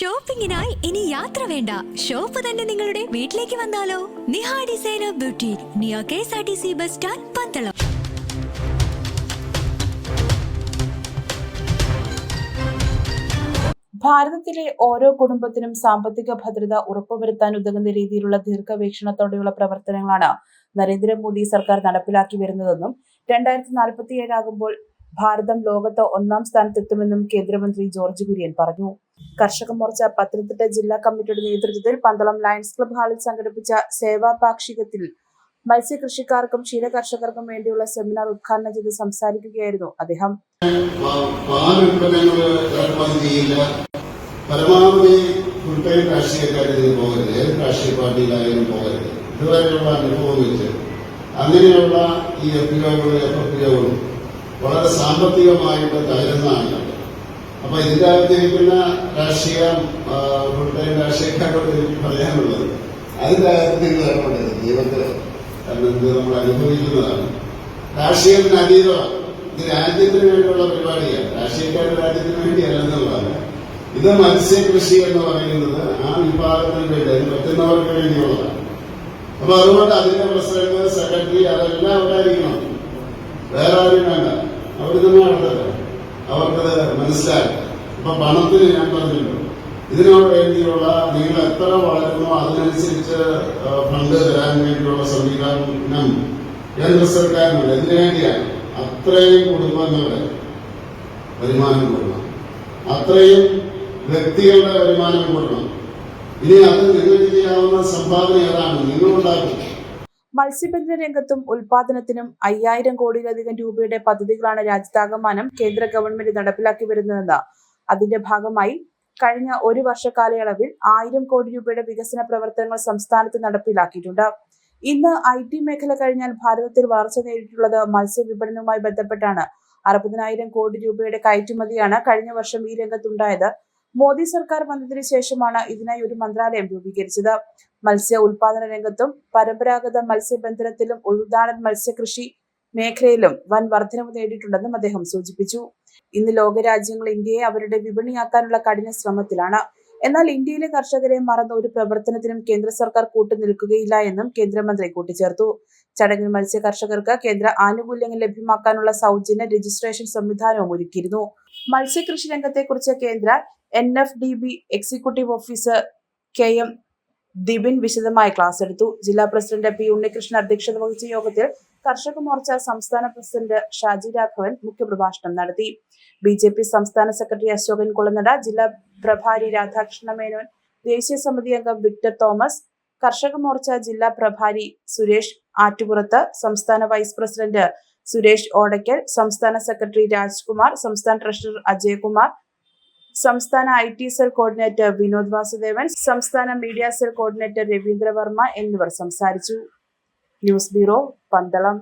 ഷോപ്പിംഗിനായി ഇനി യാത്ര വേണ്ട. ഷോപ്പ് തന്നെ നിങ്ങളുടെ വീട്ടിലേക്ക് വന്നാലോ? Niha designer beauty neo K S R T C bus stand Pandalam. ഭാരതത്തിലെ ഓരോ കുടുംബത്തിനും സാമ്പത്തിക ഭദ്രത ഉറപ്പുവരുത്താൻ ഉതകുന്ന രീതിയിലുള്ള ദീർഘവീക്ഷണത്തോടെയുള്ള പ്രവർത്തനങ്ങളാണ് നരേന്ദ്രമോദി സർക്കാർ നടപ്പിലാക്കി വരുന്നതെന്നും രണ്ടായിരത്തി നാൽപ്പത്തിയേഴാകുമ്പോൾ ഭാരതം ലോകത്ത് ഒന്നാം സ്ഥാനത്തെത്തുമെന്നും കേന്ദ്രമന്ത്രി ജോർജ് കുര്യൻ പറഞ്ഞു. കർഷക മോർച്ച പത്തനംതിട്ട ജില്ലാ കമ്മിറ്റിയുടെ നേതൃത്വത്തിൽ പന്തളം ലയൺസ് ക്ലബ് ഹാളിൽ സംഘടിപ്പിച്ച സേവാ പാക്ഷികത്തിൽ മത്സ്യകൃഷിക്കാർക്കും ക്ഷീരകർഷകർക്കും വേണ്ടിയുള്ള സെമിനാർ ഉദ്ഘാടനം ചെയ്ത് സംസാരിക്കുകയായിരുന്നു അദ്ദേഹം. പാ- പരമാവധി ഫുൾ ടൈം രാഷ്ട്രീയക്കാരിൽ പോകരുത്. ഏത് രാഷ്ട്രീയ പാർട്ടിയിലായാലും പോകരുത്. ഇതുവരെയുള്ള അനുഭവം വെച്ച് അങ്ങനെയുള്ള ഈ എഫ് പിഒകളും വളരെ സാമ്പത്തികമായിട്ട് തകരുന്ന ആളുകൾ അപ്പൊ ഇതിന്റെ അകത്തിരിക്കുന്ന രാഷ്ട്രീയം ഫുൾ ടൈം രാഷ്ട്രീയക്കാരോട് എനിക്ക് പറയാനുള്ളത്. അതിന്റെ അകത്ത് നിങ്ങൾ ഇടപെടരുത് ജീവിതത്തിൽ നമ്മൾ അനുഭവിക്കുന്നതാണ്. രാഷ്ട്രീയത്തിന് അതീതമാണ് ഇത് രാജ്യത്തിന് വേണ്ടിയുള്ള പരിപാടിയാണ്. രാഷ്ട്രീയക്കാരുടെ രാജ്യത്തിന് വേണ്ടിയല്ലെന്നുള്ളതാണ് ഇത് മത്സ്യകൃഷി എന്ന് പറയുന്നത് ആ വിഭാഗത്തിന് വേണ്ടി അതിന് പറ്റുന്നവർക്ക് വേണ്ടിയുള്ളതാണ്. അപ്പൊ അതുകൊണ്ട് അതിന്റെ പ്രസിഡന്റ് സെക്രട്ടറി അതെല്ലാം അവിടെ ആയിരിക്കണം. വേറെ ആരും വേണ്ട. അവർ തന്നെ നടത്തട്ടെ അവർക്കത് മനസ്സിലായി. ഇപ്പൊ പണത്തിന് ഞാൻ പറഞ്ഞല്ലോ. ഇതിനോട് വേണ്ടിയുള്ള നിങ്ങൾ എത്ര വളരുന്നോ അതിനനുസരിച്ച് ഫണ്ട് തരാൻ വേണ്ടിയുള്ള സംവിധാനം കേന്ദ്ര സർക്കാരിനുണ്ട്. ഇതിനു വേണ്ടിയാണ് അത്രയും കുടുംബങ്ങളുടെ വരുമാനം കൂടണം അത്രയും വ്യക്തികളുടെ വരുമാനം കൂടണം ഇനി അത് നിങ്ങൾക്ക് ചെയ്യാവുന്ന സംഭാവന ഏതാണ്? നിങ്ങളുണ്ടാക്കും. മത്സ്യബന്ധന രംഗത്തും ഉൽപാദനത്തിനും അയ്യായിരം കോടിയിലധികം രൂപയുടെ പദ്ധതികളാണ് രാജ്യത്താകമാനം കേന്ദ്ര ഗവൺമെന്റ് നടപ്പിലാക്കി വരുന്നതെന്ന്. അതിന്റെ ഭാഗമായി കഴിഞ്ഞ ഒരു വർഷ കാലയളവിൽ ആയിരം കോടി രൂപയുടെ വികസന പ്രവർത്തനങ്ങൾ സംസ്ഥാനത്ത് നടപ്പിലാക്കിയിട്ടുണ്ട്. ഇന്ന് ഐ ടി മേഖല കഴിഞ്ഞാൽ ഭാരതത്തിൽ വളർച്ച നേരിട്ടുള്ളത് മത്സ്യവിപണനവുമായി ബന്ധപ്പെട്ടാണ്. അറുപതിനായിരം കോടി രൂപയുടെ കയറ്റുമതിയാണ് കഴിഞ്ഞ വർഷം ഈ രംഗത്തുണ്ടായത്. മോദി സർക്കാർ വന്നതിന് ശേഷമാണ് ഇതിനായി ഒരു മന്ത്രാലയം രൂപീകരിച്ചത്. മത്സ്യ ഉൽപാദന രംഗത്തും പരമ്പരാഗത മത്സ്യബന്ധനത്തിലും ഉൾനാടൻ മത്സ്യകൃഷി മേഖലയിലും വൻ വർധനവ് നേടിയിട്ടുണ്ടെന്നും അദ്ദേഹം സൂചിപ്പിച്ചു. ഇന്ന് ലോകരാജ്യങ്ങൾ ഇന്ത്യയെ അവരുടെ വിപണിയാക്കാനുള്ള കഠിന ശ്രമത്തിലാണ്. എന്നാൽ ഇന്ത്യയിലെ കർഷകരെ മറന്ന ഒരു പ്രവർത്തനത്തിനും കേന്ദ്ര സർക്കാർ കൂട്ടുനിൽക്കുകയില്ല എന്നും കേന്ദ്രമന്ത്രി കൂട്ടിച്ചേർത്തു. ചടങ്ങിൽ മത്സ്യ കർഷകർക്ക് കേന്ദ്ര ആനുകൂല്യങ്ങൾ ലഭ്യമാക്കാനുള്ള സൗജന്യ രജിസ്ട്രേഷൻ സംവിധാനവും ഒരുക്കിയിരുന്നു. മത്സ്യകൃഷി രംഗത്തെക്കുറിച്ച് കേന്ദ്ര N F D B executive officer K M Dibin വിശദമായ ക്ലാസ് എടുത്തു. ജില്ലാ പ്രസിഡന്റ് പി ഉണ്ണികൃഷ്ണൻ അധ്യക്ഷത വഹിച്ച യോഗത്തിൽ കർഷക മോർച്ച സംസ്ഥാന പ്രസിഡന്റ് ഷാജി രാഘവൻ മുഖ്യപ്രഭാഷണം നടത്തി. ബി ജെ പി സംസ്ഥാന സെക്രട്ടറി അശോകൻ കുളനട ജില്ലാ പ്രഭാരി രാധാകൃഷ്ണ മേനോൻ ദേശീയ സമിതി അംഗം വിക്ടർ തോമസ് കർഷക മോർച്ച ജില്ലാ പ്രഭാരി സുരേഷ് ആറ്റുപുറത്ത് സംസ്ഥാന വൈസ് പ്രസിഡന്റ് സുരേഷ് ഓടയ്ക്കൽ സംസ്ഥാന സെക്രട്ടറി രാജ്കുമാർ സംസ്ഥാന ട്രഷറർ അജയകുമാർ സംസ്ഥാന I T cell coordinator Vinod Vasudevan സംസ്ഥാന media cell coordinator Ravindra Varma എന്നിവർ സംസാരിച്ചു. News bureau Pandalam.